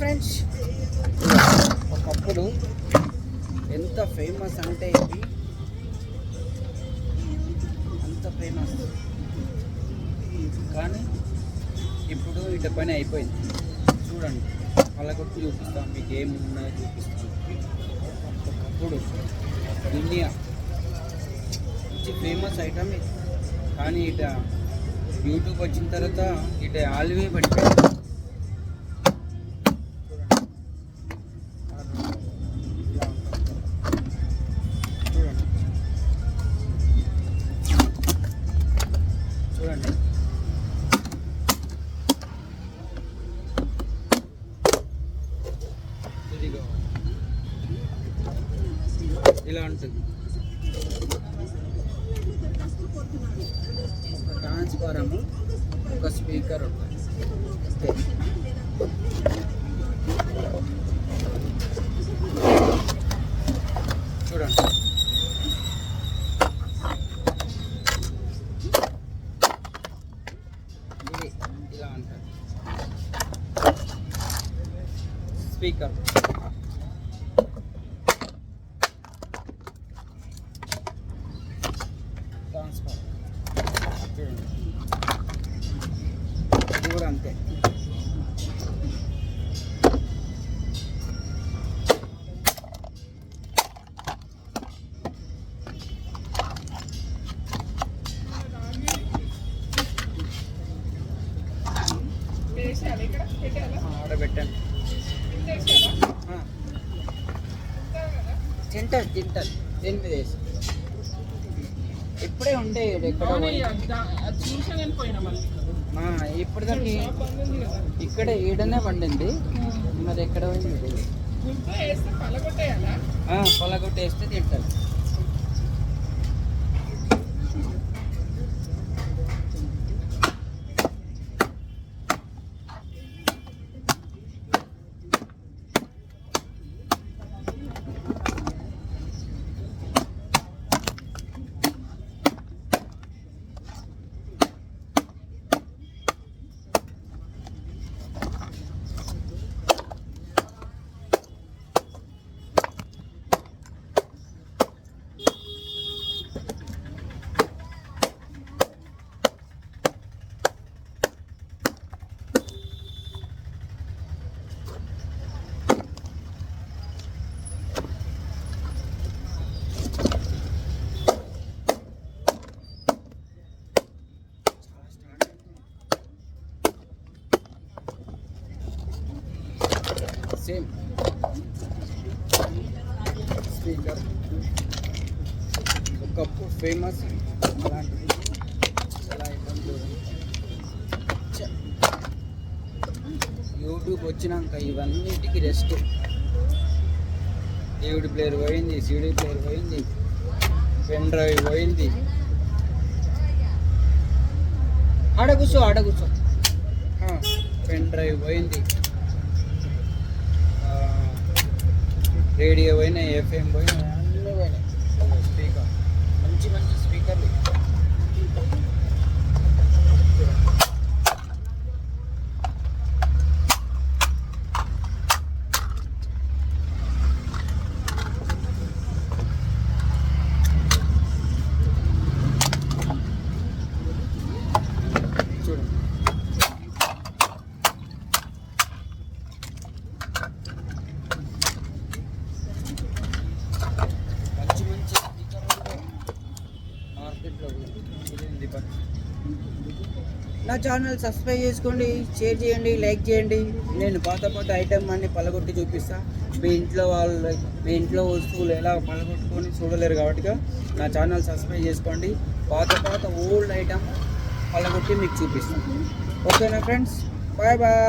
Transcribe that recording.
Friends. ఒకప్పుడు ఎంత famous అంటే ఇది అంత ఫేమస్. కానీ ఇప్పుడు ఇట పని అయిపోయింది. చూడండి పలకొట్టు చూపిస్తాం మీకు ఏమి ఉన్నాయో చూపిస్తాం. ఒకప్పుడు ఇండియా మంచి ఫేమస్ ఐటమ్. ఇది కానీ ఇట యూట్యూబ్ వచ్చిన తర్వాత ఇట ఆల్వే పడిపోయింది ఇలా ఉంటుంది ఒక ట్రాన్స్ఫారము ఒక స్పీకర్ ఉంటుంది అంతే. చూడండి ఇది ఇలా ఉంటుంది స్పీకర్ ఇది కూడా అంతే. వేసేయాలి ఇక్కడ? పెట్టాలా ఆడ పెట్టండి వేసేయాలా ఆ. తింటారు తింటారు దేని మీద వేసి. ఇప్పుడే ఉండే ఈడ ఎక్కడో అవును, పోయి. అది దా- అది చూసా నేను పోయినా మళ్ళీ ఆ, ఇప్పటిదాకా షాప్ బంద్ ఉంది కదా. ఇక్కడ ఈడనే పండింది. మరి ఎక్కడ పొలగొట్టేస్తే తింటారు. సేమ్ స్పీకర్ ఒకప్పుడు ఫేమస్ అలాంటిది చాలా ఛ. యూట్యూబ్ వచ్చినాక ఇవన్నిటికి రెస్ట్ డివిడి ప్లేయర్ పోయింది సిడి ప్లేయర్ పోయింది పెన్ డ్రైవ్ పోయింది. ఆడ కూర్చో ఆడ కూర్చో. పెన్ డ్రైవ్ పోయింది. રેડિયો હોય ને એફએમ હોય ને నా ఛానల్ సబ్స్క్రైబ్ చేసుకోండి షేర్ చేయండి లైక్ చేయండి. నేను పాత పాత ఐటమ్ అన్ని పలగొట్టి చూపిస్తా. మీ ఇంట్లో వాళ్ళు మీ ఇంట్లో వస్తువులు ఎలా పలగొట్టుకొని చూడలేరు కాబట్టి నా ఛానల్ సబ్స్క్రైబ్ చేసుకోండి. పాత పాత ఓల్డ్ ఐటమ్ పలగొట్టి మీకు చూపిస్తాను ఓకేనా ఫ్రెండ్స్ బాయ్ బాయ్